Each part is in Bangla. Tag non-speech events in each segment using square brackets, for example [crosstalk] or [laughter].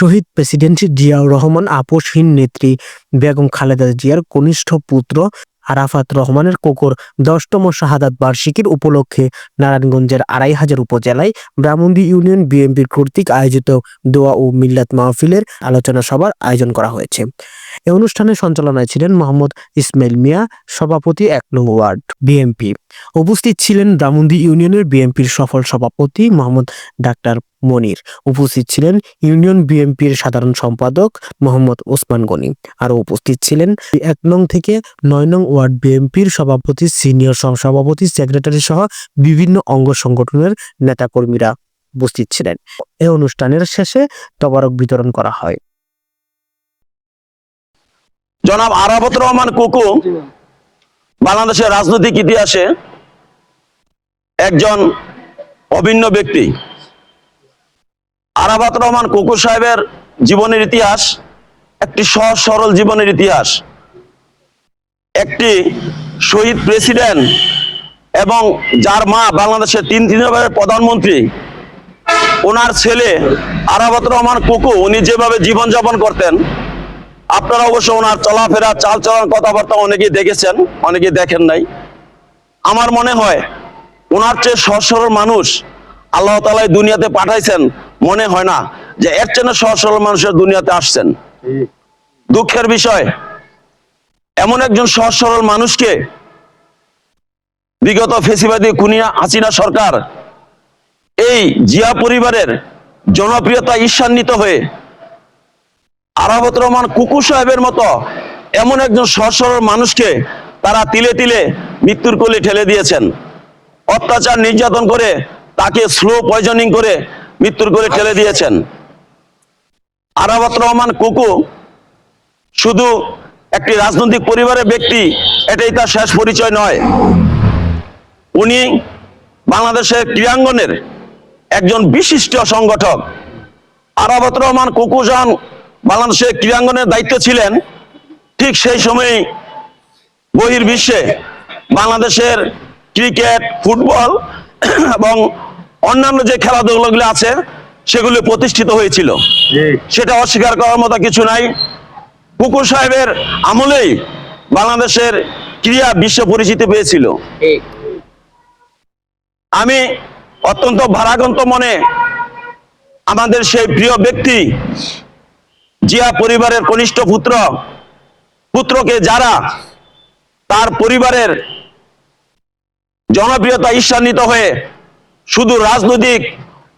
শহীদ প্রেসিডেন্ট জিয়াউর রহমান, আপোষহীন নেত্রী বেগম খালেদা জিয়ার কনিষ্ঠ পুত্র আরাফাত রহমানের কোকর দশতম শাহাদাত বার্ষিকীর উপলক্ষে নারায়ণগঞ্জের আড়াই হাজার উপজেলায় ব্রাহ্মণী ইউনিয়ন বিএনপির কর্তৃক আয়োজিত দোয়া ও মিল্লাত মাহফিলের আলোচনা সভার আয়োজন করা হয়েছে। এ অনুষ্ঠানে সঞ্চালনায় ছিলেন মোহাম্মদ ইসমাইল মিয়া, সভাপতি এক নং ওয়ার্ড বিএনপি উপস্থিত ছিলেন ব্রাহ্মণী ইউনিয়নের বিএনপির সফল সভাপতি মোহাম্মদ ডাক্তার মনির। উপস্থিত ছিলেন ইউনিয়ন বিএনপির সাধারণ সম্পাদক মোহাম্মদ ওসমান গনি। আরও উপস্থিত ছিলেন এক নং থেকে নয় নং ওয়ার্ড বিএনপির সভাপতি, সিনিয়র সহসভাপতি সেক্রেটারি সহ বিভিন্ন অঙ্গ সংগঠনের নেতাকর্মীরা উপস্থিত ছিলেন। এ অনুষ্ঠানের শেষে তবারক বিতরণ করা হয়। জনাব আরাফত রহমান কুকু, বাংলাদেশের রাজনৈতিক ইতিহাসে একজন অভিন্ন ব্যক্তি। আরাফাত রহমান কুকু সাহেবের জীবনের ইতিহাস একটি সহজ, সরল জীবনের ইতিহাস। একটি শহীদ প্রেসিডেন্ট এবং যার মা বাংলাদেশের তিন তিনবারের প্রধানমন্ত্রী, ওনার ছেলে আরাফাত রহমান কুকু, উনি যেভাবে জীবনযাপন করতেন আপনারা অবশ্য ওনার চলাফেরা চাল চলন কথাবার্তা অনেকেই দেখেছেন, অনেকেই দেখেন নাই। আমার মনে হয় ওনার চেয়ে সহজ সরল মানুষ আল্লাহ তালাই দুনিয়াতে পাঠাইছেন, মনে হয় না যে এর চেয়ে সহজ মানুষের দুনিয়াতে আসছেন। দুঃখের বিষয়, এমন একজন সহজ সরল মানুষকে বিগত ফেসিবাদী কুনিয়া হাসিনা সরকার এই জিয়া পরিবারের জনপ্রিয়তা ঈর্ষান্বিত হয়ে আরাবত রহমান কুকু সাহেবের মতো এমন একজন সহজ সরল মানুষকে তারা তিলে তিলে মৃত্যুর কোলে ঠেলে দিয়েছেন। অত্যাচার নির্যাতন করে তাকে স্লো পয়জনিং করে মৃত্যুর কোলে ঠেলে দিয়েছেন। আরাবত রহমান কুকু শুধু একটি রাজনৈতিক পরিবারের ব্যক্তি, এটাই তার শেষ পরিচয় নয়। উনি বাংলাদেশের ক্রীড়াঙ্গনের একজন বিশিষ্ট সংগঠক। আরাবত রহমান কুকু যখন বাংলাদেশের ক্রীড়াঙ্গনের দায়িত্ব ছিলেন ঠিক সেই সময় বহির্বিশ্বে বাংলাদেশের ক্রিকেট ফুটবল [clears throat] এবং অন্যান্য যে খেলাধুলাগুলো আছে সেগুলো প্রতিষ্ঠিত হয়েছিল। সেটা অস্বীকার করার মতো কিছু নাই। কুকুর সাহেবের আমলেই বাংলাদেশের ক্রীড়া বিশ্ব পরিচিতি পেয়েছিল। আমি অত্যন্ত ভারাগন্ত মনে আমাদের সেই প্রিয় ব্যক্তি জিয়া পরিবারের কনিষ্ঠ পুত্র, পুত্রকে যারা তার পরিবারের জনপ্রিয়তা ঈর্ষান্বিত হয়ে শুধু রাজনৈতিক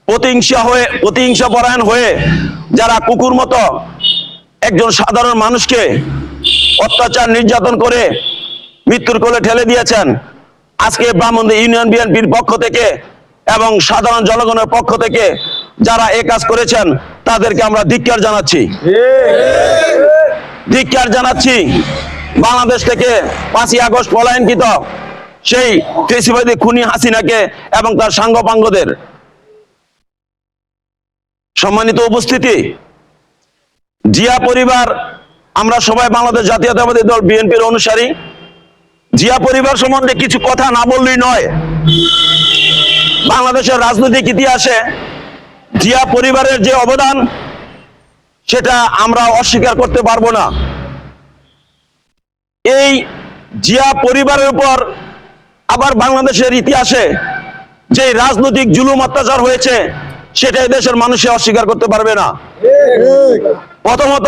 প্রতিহিংসা হয়ে প্রতিহিংসা পরায়ণ হয়ে যারা কুকুর মতো একজন সাধারণ মানুষকে অত্যাচার নির্যাতন করে মৃত্যুর কোলে ঠেলে দিয়েছেন, আজকে ব্রাহ্মণ ইউনিয়ন বিএনপির পক্ষ থেকে এবং সাধারণ জনগণের পক্ষ থেকে যারা এ কাজ করেছেন তাদেরকে আমরা ধিক্কার জানাচ্ছি। ধিক্কার জানাচ্ছি। বাংলাদেশ থেকে পাঁচই আগস্ট পলায়নকৃত সেই কৃষিবাদী খুনি হাসিনাকে এবং তার সাঙ্গপাঙ্গদের। সম্মানিত উপস্থিতি, জিয়া পরিবার, আমরা সবাই বাংলাদেশ জাতীয়তাবাদী দল বিএনপির অনুসারী। জিয়া পরিবার সম্বন্ধে কিছু কথা না বললেই নয়। বাংলাদেশের রাজনৈতিক ইতিহাসে জিয়া পরিবারের যে অবদান, সেটা আমরা অস্বীকার করতে পারব না। এই জিয়া পরিবারের উপর আবার বাংলাদেশের ইতিহাসে যে রাজনৈতিক জুলুম অত্যাচার হয়েছে, সেটা দেশের মানুষে অস্বীকার করতে পারবে না। প্রথমত,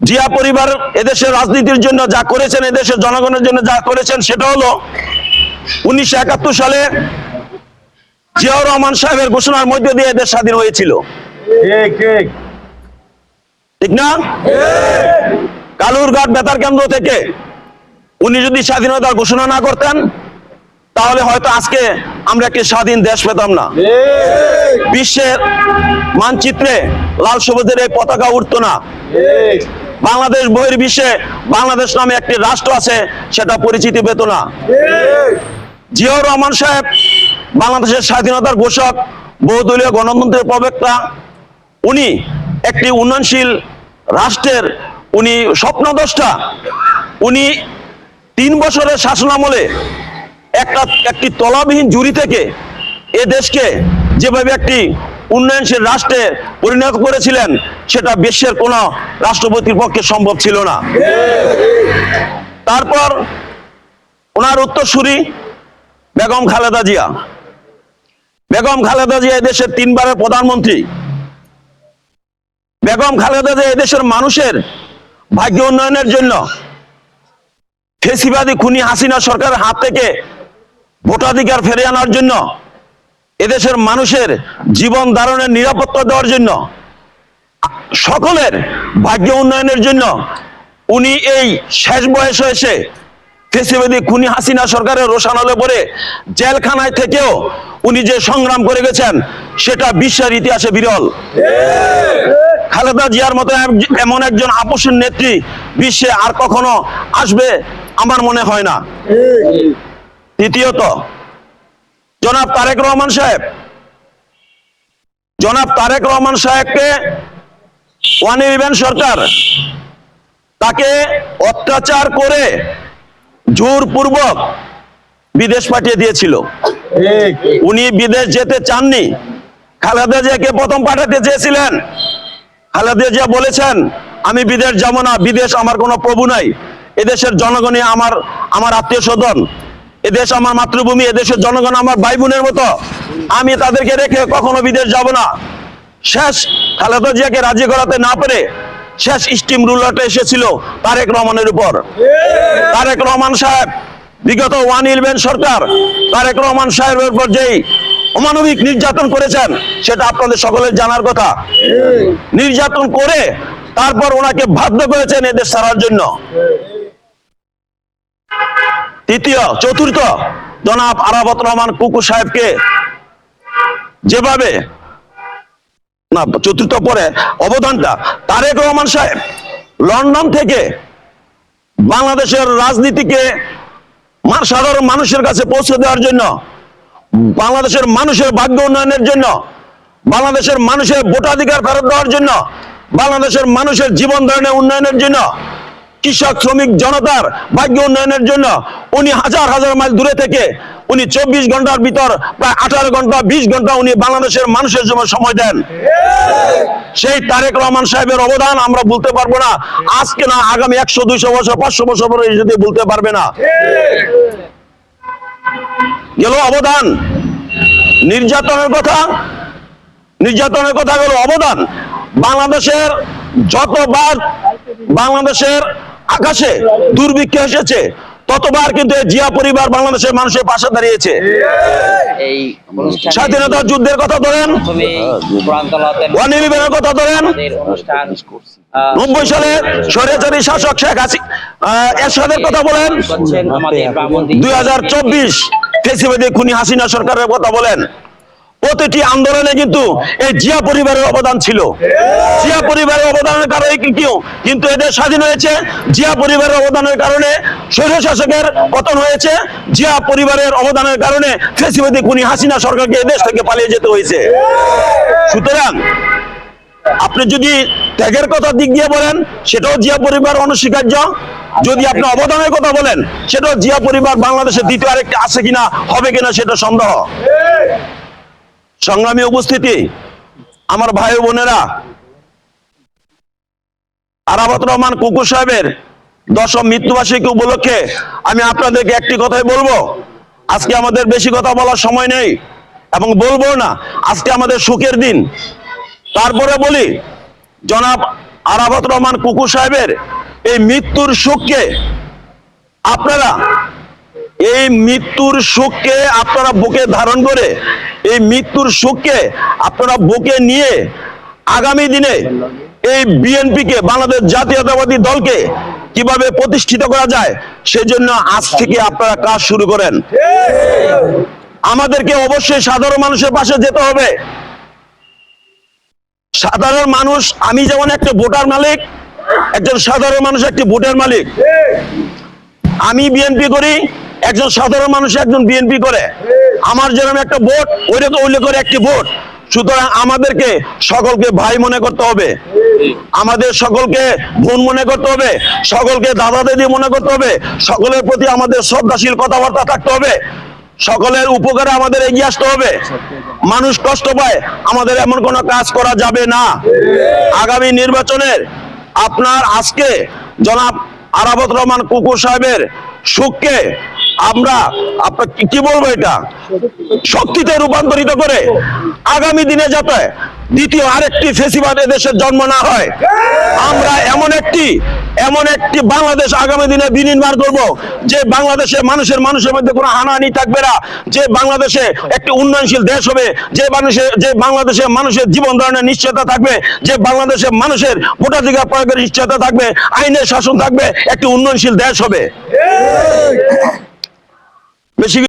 জিয়া পরিবার এদেশের রাজনীতির জন্য যা করেছেন, এদেশের জনগণের জন্য যা করেছেন, সেটা হলো উনিশশো একাত্তর সালে জিয়াউর রহমান সাহেবের ঘোষণার মধ্য দিয়ে এদের স্বাধীন হয়েছিল। ঠিক না? কালুরঘাট বেতার কেন্দ্র থেকে উনি যদি স্বাধীনতার ঘোষণা না করতেন তাহলে হয়তো আজকে আমরা একটি স্বাধীন দেশ পেতাম না। বিশ্বের মানচিত্রে লাল সবুজের এই পতাকা উঠতো না। বাংলাদেশ বহির বিশ্বে বাংলাদেশ নামে একটি রাষ্ট্র আছে সেটা পরিচিতি পেত না। জিয়াউর রহমান সাহেব বাংলাদেশের স্বাধীনতার ঘোষক, বহুদলীয় গণতন্ত্রের প্রবক্তা, উনি একটি উন্নয়নশীল রাষ্ট্রের উনি স্বপ্নদ্রষ্টা। উনি তিন বছরের শাসনামলে একটা, একটি তলাবিহীন জুরি থেকে এ দেশকে যেভাবে একটি উন্নয়নশীল রাষ্ট্রে পরিণত করেছিলেন, সেটা বিশ্বের কোনো রাষ্ট্রপতির পক্ষে সম্ভব ছিল না। তারপর ওনার উত্তরসূরি বেগম খালেদা জিয়া। বেগম খালেদা জিয়া এই দেশের তিনবারের প্রধানমন্ত্রী। বেগম খালেদা জিয়া এদেশের মানুষের ভাগ্য উন্নয়নের জন্য ফেসিবাদী খুনি হাসিনা সরকারের হাত থেকে ভোটাধিকার ফেরে আনার জন্য, এদেশের মানুষের জীবন ধারণের নিরাপত্তা দেওয়ার জন্য, সকলের ভাগ্য উন্নয়নের জন্য উনি এই শেষ বয়স এসে ফেসিবাদী খুনি হাসিনা সরকারের রোশানলে পরে জেলখানায় থেকেও উনি যে সংগ্রাম করে গেছেন, সেটা বিশ্বের ইতিহাসে বিরল। খালেদা জিয়ার মতো এমন একজন আপোষের নেত্রী বিশ্বে আর কখনো আসবে আমার মনে হয় না। তৃতীয়ত, জনাব তারেক রহমান সাহেব। জনাব তারেক রহমান সাহেবকে ওয়ান ইলেভেন সরকার তাকে অত্যাচার করে জোরপূর্বক বিদেশ পাঠিয়ে দিয়েছিল। উনি বিদেশ যেতে চাননি। খালেদা জিয়াকে প্রথম পাঠাতে চেয়েছিলেন। খালেদা জিয়া বলেছেন আমি বিদেশ যাব না বিদেশ আমার কোনো প্রভু নাই। এদেশের জনগণই আমার আমার আত্মীয় স্বজন। এদেশ আমার মাতৃভূমি এদেশের জনগণ আমার ভাই বোনের মতো। আমি তাদেরকে রেখে কখনো বিদেশ যাব না। শেষ খালেদা জিয়াকে রাজি করাতে না পেরে শেষ স্টিম রুলারটা এসেছিল তারেক রহমানের উপর। তারেক রহমান সাহেব বিগত ওয়ান ইলেভেন সরকার তারেক রহমান সাহেবের উপর যেই অমানবিক নির্যাতন করেছেন, সেটা আপনাদের সকলের জানার কথা। নির্যাতন করে তারপর ওনাকে বাধ্য করেছেন এদের ছাড়ার জন্য। তৃতীয়, চতুর্থ, জনাব আরাবত রহমান কুকু সাহেবকে যেভাবে না, চতুর্থ পরে অবদানটা, তারেক রহমান সাহেব লন্ডন থেকে বাংলাদেশের রাজনীতিকে সাধারণ মানুষের কাছে পৌঁছে দেওয়ার জন্য, বাংলাদেশের মানুষের ভাগ্য উন্নয়নের জন্য, বাংলাদেশের মানুষের ভোটাধিকার ফেরত দেওয়ার জন্য, বাংলাদেশের মানুষের জীবন ধরনের উন্নয়নের জন্য, কৃষক, শ্রমিক, জনতার ভাগ্য উন্নয়নের জন্য, উনি হাজার হাজার মাইল দূরে থেকে উনি চব্বিশ ঘণ্টার ভিতর প্রায় আঠারো ঘণ্টা, বিশ ঘণ্টা উনি বাংলাদেশের মানুষের জন্য সময় দেন। সেই তারেক রহমান সাহেবের অবদান আমরা বলতে পারব না। আজকে না, আগামী একশো, দুইশো বছর, পাঁচশো বছর পরে যদি বলতে পারবে না। গেল অবদান। নির্যাতনের কথা নির্যাতনের কথা গেল অবদান। বাংলাদেশের যতবার বাংলাদেশের আকাশে দুর্ভিক্ষ এসেছে ততবার কিন্তু এই জিয়া পরিবার বাংলাদেশের মানুষের পাশে দাঁড়িয়েছে। স্বাধীনতা যুদ্ধের কথা ধরেন ইলেভেনের কথা ধরেন নব্বই সালে স্বৈরাচারী শাসক শেখ হাসিনা এরশাদের কথা বলেন দুই হাজার চব্বিশ খুনি হাসিনা সরকারের কথা বলেন। প্রতিটি আন্দোলনে কিন্তু এই জিয়া পরিবারের অবদান ছিল। জিয়া পরিবারের অবদানের কারণে কেউ কিন্তু এদের স্বাধীন হয়েছে। জিয়া পরিবারের অবদানের কারণে স্বৈর শাসকের পতন হয়েছে। জিয়া পরিবারের অবদানের কারণে ফেসিবাদী খুনি হাসিনা সরকারকে এদেশ থেকে পালিয়ে যেতে হয়েছে। সুতরাং আপনি যদি ত্যাগের কথা দিক দিয়ে বলেন, সেটাও জিয়া পরিবার অনস্বীকার্য। যদি আপনি অবদানের কথা বলেন, সেটাও জিয়া পরিবার বাংলাদেশে দ্বিতীয় আরেকটা আছে কিনা, হবে কিনা, সেটা সন্দেহ। সংগ্রামী উপস্থিতি, আমার ভাই বোনেরা, আরাফাত রহমান কুকুর সাহেবের দশম মৃত্যুবার্ষিকী উপলক্ষে আমি আপনাদেরকে একটি কথাই বলব। আজকে আমাদের বেশি কথা বলার সময় নেই এবং বলব না, আজকে আমাদের সুখের দিন। তারপরে বলি, জনাব আরাফাত রহমান কুকুর সাহেবের এই মৃত্যুর সুখকে আপনারা এই মৃত্যুর সুখকে আপনারা বুকে ধারণ করে, এই মৃত্যুর সুখকে আপনারা বুকে নিয়ে আগামী দিনে এই বিএনপিকে, বাংলাদেশ জাতীয়তাবাদী দলকে কীভাবে প্রতিষ্ঠিত করা যায়, সেজন্য আজ থেকে আপনারা কাজ শুরু করেন। আমাদেরকে অবশ্যই সাধারণ মানুষের পাশে যেতে হবে। সাধারণ মানুষ, আমি যেমন একটা ভোটার মালিক, একজন সাধারণ মানুষ একটি ভোটের মালিক। আমি বিএনপি করি একজন সাধারণ মানুষ একজন বিএনপি করে। আমার যেরকম একটা ভোট ওইরকম উল্লেখ করে একটি ভোট। সুতরাং আমাদেরকে সকলকে ভাই মনে করতে হবে। আমাদের সকলকে বোন মনে করতে হবে। সকলকে দাদা দিদি মনে করতে হবে। সকলের প্রতি আমাদের শ্রদ্ধাশীল কথাবার্তা থাকতে হবে। সকলের উপকারে আমাদের এগিয়ে আসতে হবে। মানুষ কষ্ট পায়, আমাদের এমন কোনো কাজ করা যাবে না। আগামী নির্বাচনের আপনার আজকে জনাব আরাবত রহমান কুকুর সাহেবের সুখকে আমরা, আপনার কি- বলব এটা? শক্তিতে রূপান্তরিত করে আগামী দিনে যাতে দ্বিতীয় আরেকটি ফেসিবাদ দেশের জন্ম না হয়, আমরা এমন একটি এমন একটি বাংলাদেশ আগামী দিনে বিনির্মাণ করব যে বাংলাদেশে মানুষের মানুষের মধ্যে কোনো হানাহানি থাকবে না, যে বাংলাদেশে একটি উন্নয়নশীল দেশ হবে, যে মানুষের, যে বাংলাদেশে মানুষের জীবন ধারণের নিশ্চয়তা থাকবে, যে বাংলাদেশে মানুষের ভোটাধিকার প্রয়োগের নিশ্চয়তা থাকবে, আইনের শাসন থাকবে, একটি উন্নয়নশীল দেশ হবে। বেশি